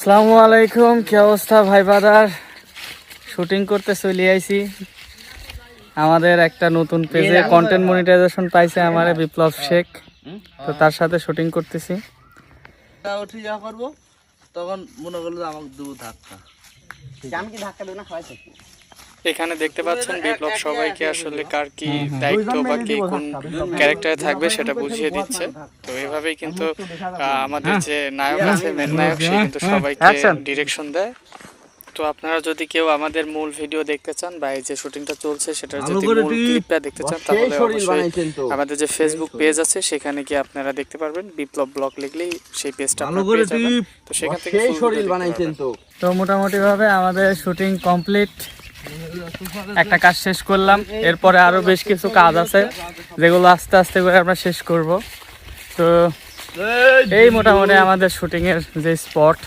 আসসালামু আলাইকুম কি অবস্থা ভাই বাদার? শুটিং করতে চলে আইছি। আমাদের একটা নতুন পেজে কন্টেন্ট মনিটাইজেশন পাইছে আমার বিপ্লব শেখ তো তার সাথে শুটিং করতেছি। তা উঠে যা করব। তখন মনে করল আমাকে দেবো ধাক্কা। আমি কি ধাক্কা দেবো না এখানে দেখতে পাচ্ছেন বিপ্লব সবাইকে আসলে কার কি দায়িত্ব বা কে কোন ক্যারেক্টারে থাকবে সেটা বুঝিয়ে দিচ্ছে। তো এভাবেই কিন্তু আহ, আমাদের যে নায়ক আছে মেন নায়ক সে কিন্তু সবাইকে ডিরেকশন দেয়। তো আপনারা যদি কেউ আমাদের মূল ভিডিও দেখতে চান বা এই যে শুটিংটা চলছে সেটার যদি মূল ক্লিপটা দেখতে চান তাহলে অবশ্যই আমাদের যে ফেসবুক পেজ আছে সেখানে গিয়ে আপনারা দেখতে পারবেন। বিপ্লব ব্লগ লিখলেই সেই পেজটা আপনারা পেয়ে যাবেন। তো সেখান থেকে তো। মোটামুটি ভাবে আমাদের শুটিং কমপ্লিট একটা কাজ শেষ করলাম। এরপরে আরও বেশ কিছু কাজ আছে, যেগুলো আস্তে আস্তে করে আমরা শেষ করব। তো এই মোটামুটি আমাদের শুটিং এর যে স্পট